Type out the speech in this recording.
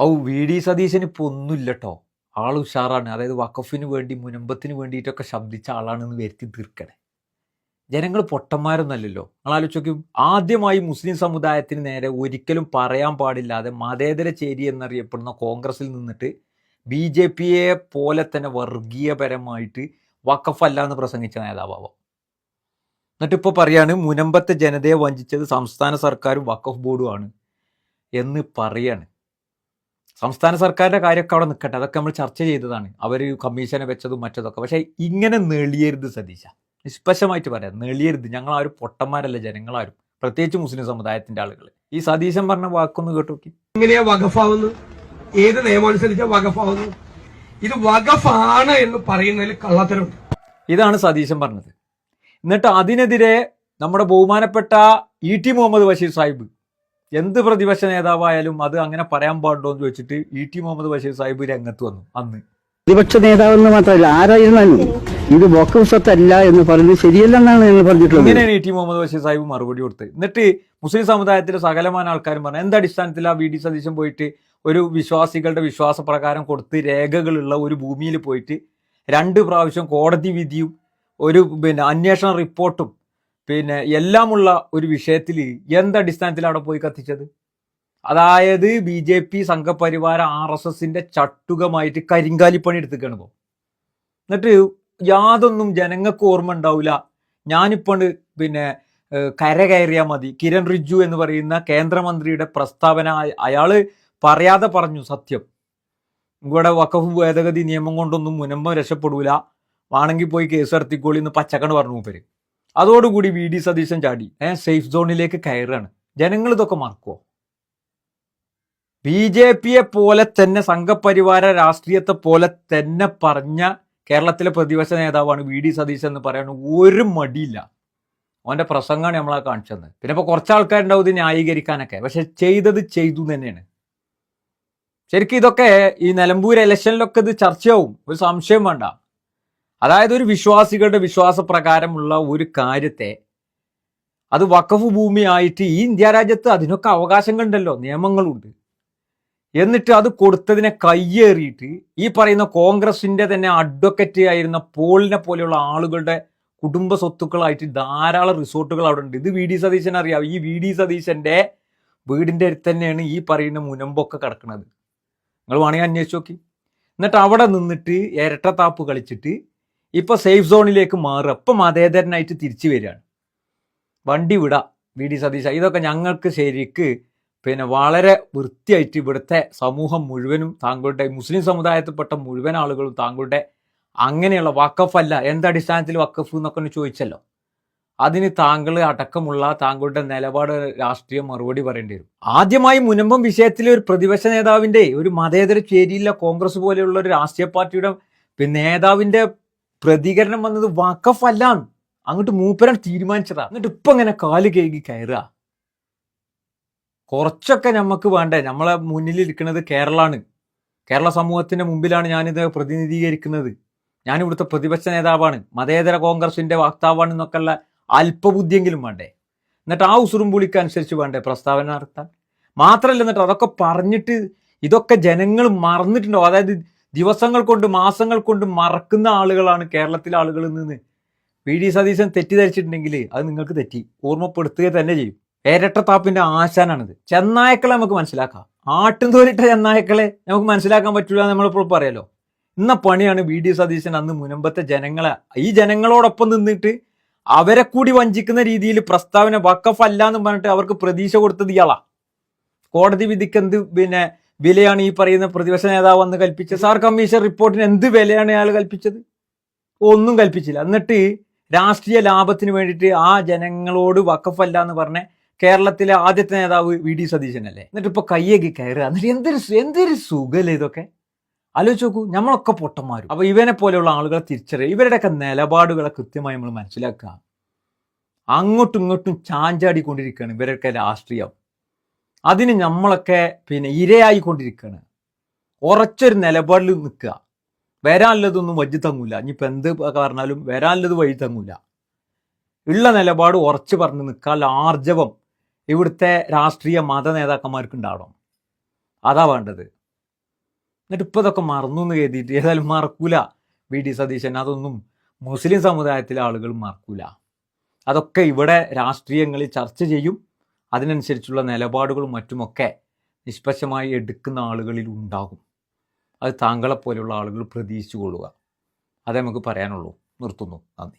ഔ V D സതീശന് ഇപ്പോൾ ഒന്നുമില്ല കേട്ടോ ആൾ ഉഷാറാണ്. അതായത് വഖഫിന് വേണ്ടി മുനമ്പത്തിന് വേണ്ടിയിട്ടൊക്കെ ശബ്ദിച്ച ആളാണെന്ന് വരുത്തി തീർക്കണേ. ജനങ്ങൾ പൊട്ടന്മാരൊന്നല്ലല്ലോ. ആലോചിക്കും ആദ്യമായി മുസ്ലിം സമുദായത്തിന് നേരെ ഒരിക്കലും പറയാൻ പാടില്ലാതെ മതേതര ചേരി എന്നറിയപ്പെടുന്ന കോൺഗ്രസിൽ നിന്നിട്ട് ബി ജെ പിയെ പോലെ തന്നെ വർഗീയപരമായിട്ട് വഖഫല്ല എന്ന് പ്രസംഗിച്ച നേതാവാവാം. എന്നിട്ട് ഇപ്പോൾ പറയാണ് മുനമ്പത്തെ ജനതയെ വഞ്ചിച്ചത് സംസ്ഥാന സർക്കാരും വഖഫ് ബോർഡുമാണ് എന്ന് പറയാണ്. സംസ്ഥാന സർക്കാരിന്റെ കാര്യമൊക്കെ അവിടെ നിൽക്കട്ടെ. അതൊക്കെ നമ്മൾ ചർച്ച ചെയ്തതാണ്. അവർ കമ്മീഷനെ വെച്ചതും മറ്റതൊക്കെ. പക്ഷേ ഇങ്ങനെ നെളിയരുത് സതീശ. നിഷ്പക്ഷമായിട്ട് പറയാം. നെളിയരുത്. ഞങ്ങൾ ആരും പൊട്ടന്മാരല്ല ജനങ്ങളാരും. പ്രത്യേകിച്ച് മുസ്ലിം സമുദായത്തിന്റെ ആളുകൾ. ഈ സതീശൻ പറഞ്ഞ വാക്കൊന്ന് കേട്ടു നോക്കി. എങ്ങനെയാ വകഫാവുന്നത് ഏത് നിയമം അനുസരിച്ചാ വകഫാവുന്നത് ഇത് വകഫാണ് എന്ന് പറയുന്നതിൽ കള്ളത്തരമുണ്ട്. ഇതാണ് സതീശൻ പറഞ്ഞത്. എന്നിട്ട് അതിനെതിരെ നമ്മുടെ ബഹുമാനപ്പെട്ട ഇ ടി മുഹമ്മദ് ബഷീർ സാഹിബ് എന്ത് പ്രതിപക്ഷ നേതാവായാലും അത് അങ്ങനെ പറയാൻ പാടുണ്ടോ എന്ന് വെച്ചിട്ട് ഇ ടി മുഹമ്മദ് ബഷീർ സാഹിബ് രംഗത്ത് വന്നു അന്ന്. പ്രതിപക്ഷ നേതാവെന്ന് മാത്രമല്ല ആരായിരുന്നു ഇത് സ്വത്തല്ല എന്ന് പറയുന്നത് ശരിയല്ലെന്നാണ് ഞങ്ങൾ പറഞ്ഞിട്ടുള്ളത്. ഇങ്ങനെയാണ് ഇ ടി മുഹമ്മദ് ബഷീർ സാഹിബ് മറുപടി കൊടുത്തത്. എന്നിട്ട് മുസ്ലിം സമുദായത്തിലെ സകലമാന ആൾക്കാരും പറഞ്ഞു എന്ത് ആ വി ഡി സതീശൻ പോയിട്ട് ഒരു വിശ്വാസികളുടെ വിശ്വാസപ്രകാരം കൊടുത്ത് രേഖകളുള്ള ഒരു ഭൂമിയിൽ പോയിട്ട് രണ്ട് പ്രാവശ്യം കോടതി വിധിയും ഒരു പിന്നെ അന്വേഷണ റിപ്പോർട്ടും പിന്നെ എല്ലാമുള്ള ഒരു വിഷയത്തിൽ എന്തടിസ്ഥാനത്തിൽ അവിടെ പോയി കത്തിച്ചത്? അതായത് ബി ജെ പി സംഘപരിവാര ആർ എസ് എസിന്റെ ചട്ടുകമായിട്ട് കരിങ്കാലിപ്പണി എടുത്തിക്കാണ് ഇപ്പോൾ എന്നിട്ട് യാതൊന്നും ജനങ്ങൾക്ക് ഓർമ്മ ഉണ്ടാവില്ല ഞാനിപ്പോൾ പിന്നെ കര കയറിയാൽ മതി. കിരൺ റിജ്ജു എന്ന് പറയുന്ന കേന്ദ്രമന്ത്രിയുടെ പ്രസ്താവന അയാൾ പറയാതെ പറഞ്ഞു സത്യം. ഇവിടെ വഖഫ് ഭേദഗതി നിയമം കൊണ്ടൊന്നും മുനമ്പം രക്ഷപ്പെടൂല. വേണമെങ്കിൽ പോയി കേസ് നടത്തിക്കോളി എന്ന് പച്ചക്കണ് പറഞ്ഞു മൂപ്പര്. അതോടുകൂടി വി ഡി സതീശൻ ചാടി. ഏഹ് സേഫ് സോണിലേക്ക് കയറുകയാണ് ജനങ്ങൾ ഇതൊക്കെ മറക്കുമോ ബി ജെ പിയെ പോലെ തന്നെ സംഘപരിവാര രാഷ്ട്രീയത്തെ പോലെ തന്നെ പറഞ്ഞ കേരളത്തിലെ പ്രതിപക്ഷ നേതാവാണ് വി ഡി സതീശൻ എന്ന് പറയാൻ ഒരു മടിയില്ല. അവന്റെ പ്രസംഗമാണ് നമ്മളാ കാണിച്ചത്. പിന്നെ ഇപ്പൊ കുറച്ച് ആൾക്കാരുണ്ടാവും ഇത് ന്യായീകരിക്കാനൊക്കെ. പക്ഷെ ചെയ്തത് ചെയ്തു തന്നെയാണ്. ശരിക്കും ഇതൊക്കെ ഈ നിലമ്പൂർ ഇലക്ഷനിലൊക്കെ ഇത് ചർച്ചയാവും. ഒരു സംശയം വേണ്ട. അതായത് ഒരു വിശ്വാസികളുടെ വിശ്വാസപ്രകാരമുള്ള ഒരു കാര്യത്തെ അത് വഖഫ് ഭൂമിയായിട്ട് ഈ ഇന്ത്യ രാജ്യത്ത് അതിനൊക്കെ അവകാശങ്ങളുണ്ടല്ലോ നിയമങ്ങളുണ്ട്. എന്നിട്ട് അത് കൊടുത്തതിനെ കയ്യേറിയിട്ട് ഈ പറയുന്ന കോൺഗ്രസിന്റെ തന്നെ അഡ്വക്കറ്റ് ആയിരുന്ന പോളിനെ പോലെയുള്ള ആളുകളുടെ കുടുംബ സ്വത്തുക്കളായിട്ട് ധാരാളം റിസോർട്ടുകൾ അവിടെ ഉണ്ട്. ഇത് വി ഡി സതീശൻ അറിയാം ഈ വി ഡി സതീശന്റെ വീടിന്റെ അടുത്ത് തന്നെയാണ് ഈ പറയുന്ന മുനമ്പൊക്കെ കിടക്കുന്നത് നിങ്ങൾ വേണമെങ്കിൽ അന്വേഷിച്ച് നോക്കി. എന്നിട്ട് അവിടെ നിന്നിട്ട് ഇരട്ടത്താപ്പ് കളിച്ചിട്ട് ഇപ്പൊ സേഫ് സോണിലേക്ക് മാറുക. ഇപ്പൊ മതേതരനായിട്ട് തിരിച്ചു വരികയാണ്. വണ്ടി വിടാം വി ഡി സതീശ. ഇതൊക്കെ ഞങ്ങൾക്ക് ശരിക്ക് പിന്നെ വളരെ വൃത്തിയായിട്ട് ഇവിടുത്തെ സമൂഹം മുഴുവനും താങ്കളുടെ മുസ്ലിം സമുദായത്തിൽപ്പെട്ട മുഴുവൻ ആളുകളും താങ്കളുടെ അങ്ങനെയുള്ള വക്കഫ് അല്ല എന്തടിസ്ഥാനത്തിൽ വക്കഫ് എന്നൊക്കെ ഒന്ന് ചോദിച്ചല്ലോ. അതിന് താങ്കൾ അടക്കമുള്ള താങ്കളുടെ നിലപാട് രാഷ്ട്രീയ മറുപടി പറയേണ്ടി വരും. ആദ്യമായി മുനമ്പം വിഷയത്തിൽ ഒരു പ്രതിപക്ഷ നേതാവിന്റെ ഒരു മതേതര ചേരിയില്ല കോൺഗ്രസ് പോലെയുള്ള ഒരു രാഷ്ട്രീയ പാർട്ടിയുടെ നേതാവിന്റെ പ്രതികരണം വന്നത് വാക്കഫ് അല്ല അങ്ങോട്ട് മൂപ്പരൻ തീരുമാനിച്ചതാ. എന്നിട്ട് ഇപ്പൊ ഇങ്ങനെ കാൽ കേകി കയറുക. കുറച്ചൊക്കെ നമുക്ക് വേണ്ടേ. നമ്മളെ മുന്നിൽ ഇരിക്കുന്നത് കേരളമാണ് കേരള സമൂഹത്തിന്റെ മുമ്പിലാണ് ഞാനിത് പ്രതിനിധീകരിക്കുന്നത്. ഞാൻ ഇവിടുത്തെ പ്രതിപക്ഷ നേതാവാണ്. മതേതര കോൺഗ്രസിന്റെ വക്താവാണ് എന്നൊക്കെയുള്ള അല്പബുദ്ധിയെങ്കിലും വേണ്ടേ. എന്നിട്ട് ആ ഉസുറുംപുളിക്ക് അനുസരിച്ച് വേണ്ടേ പ്രസ്താവന നടത്താൻ? മാത്രമല്ല എന്നിട്ട് അതൊക്കെ പറഞ്ഞിട്ട് ഇതൊക്കെ ജനങ്ങൾ മറന്നിട്ടുണ്ടോ അതായത് ദിവസങ്ങൾ കൊണ്ട് മാസങ്ങൾ കൊണ്ട് മറക്കുന്ന ആളുകളാണ് കേരളത്തിലെ ആളുകളിൽ നിന്ന്. V D. സതീശൻ തെറ്റിദ്ധരിച്ചിട്ടുണ്ടെങ്കിൽ അത് നിങ്ങൾക്ക് തെറ്റി. ഓർമ്മപ്പെടുത്തുക തന്നെ ചെയ്യും. ഇരട്ടത്താപ്പിന്റെ ആശാനാണിത്. ചെന്നായക്കളെ നമുക്ക് മനസ്സിലാക്കാം. ആട്ടും തോലിട്ട ചെന്നായക്കളെ നമുക്ക് മനസ്സിലാക്കാൻ പറ്റൂല എന്ന് നമ്മളിപ്പോൾ പറയാലോ ഇന്ന പണിയാണ് വി. ഡി. സതീശൻ അന്ന് മുനമ്പത്തെ ജനങ്ങളെ ഈ ജനങ്ങളോടൊപ്പം നിന്നിട്ട് അവരെ കൂടി വഞ്ചിക്കുന്ന രീതിയിൽ പ്രസ്താവന വക്കഫ് അല്ല എന്ന് പറഞ്ഞിട്ട് അവർക്ക് പ്രതീക്ഷ കൊടുത്തത് ഇയാളാ. കോടതി വിധിക്ക് എന്ത് പിന്നെ വിലയാണ് ഈ പറയുന്ന പ്രതിപക്ഷ നേതാവ് അന്ന് കൽപ്പിച്ചത്. സാർ കമ്മീഷൻ റിപ്പോർട്ടിന് എന്ത് വിലയാണ് അയാൾ കൽപ്പിച്ചത്? ഒന്നും കൽപ്പിച്ചില്ല. എന്നിട്ട് രാഷ്ട്രീയ ലാഭത്തിന് വേണ്ടിയിട്ട് ആ ജനങ്ങളോട് വക്കഫല്ല എന്ന് പറഞ്ഞ കേരളത്തിലെ ആദ്യത്തെ നേതാവ് വി. ഡി. സതീശനല്ലേ? എന്നിട്ട് ഇപ്പൊ കയ്യേക്ക് കയറുക. എന്നിട്ട് എന്തൊരു എന്തൊരു സുഖല്ലേ ഇതൊക്കെ? ആലോചിച്ച് നോക്കൂ നമ്മളൊക്കെ പൊട്ടന്മാരും. അപ്പൊ ഇവനെ പോലെയുള്ള ആളുകളെ തിരിച്ചറിയുക. ഇവരുടെയൊക്കെ നിലപാടുകളെ കൃത്യമായി നമ്മൾ മനസ്സിലാക്കുക. അങ്ങോട്ടും ഇങ്ങോട്ടും ചാഞ്ചാടിക്കൊണ്ടിരിക്കുകയാണ് ഇവരൊക്കെ രാഷ്ട്രീയം. അതിന് നമ്മളൊക്കെ പിന്നെ ഇരയായിക്കൊണ്ടിരിക്കുകയാണ് ഉറച്ചൊരു നിലപാടിൽ നിൽക്കുക. വരാനുള്ളതൊന്നും വഴി തങ്ങൂല. ഇനിയിപ്പോൾ എന്ത് പറഞ്ഞാലും വരാനുള്ളത് വഴി തങ്ങൂല. ഉള്ള നിലപാട് ഉറച്ചു പറഞ്ഞ് നിൽക്കാനുള്ള ആർജവം ഇവിടുത്തെ രാഷ്ട്രീയ മത നേതാക്കന്മാർക്ക് ഉണ്ടാവണം അതാ വേണ്ടത്. എന്നിട്ട് ഇപ്പോൾ ഇതൊക്കെ മറന്നു എന്ന് കരുതിയിട്ട് ഏതായാലും മറക്കൂല. വി. ഡി. സതീശൻ. അതൊന്നും മുസ്ലിം സമുദായത്തിലെ ആളുകൾ മറക്കൂല. അതൊക്കെ ഇവിടെ രാഷ്ട്രീയങ്ങളിൽ ചർച്ച ചെയ്യും. അതിനനുസരിച്ചുള്ള നിലപാടുകളും മറ്റുമൊക്കെ നിഷ്പക്ഷമായി എടുക്കുന്ന ആളുകളിൽ ഉണ്ടാകും. അത് താങ്കളെപ്പോലെയുള്ള ആളുകൾ പ്രതീക്ഷിച്ചു കൊള്ളുക അതേ നമുക്ക് പറയാനുള്ളൂ. നിർത്തുന്നു. നന്ദി.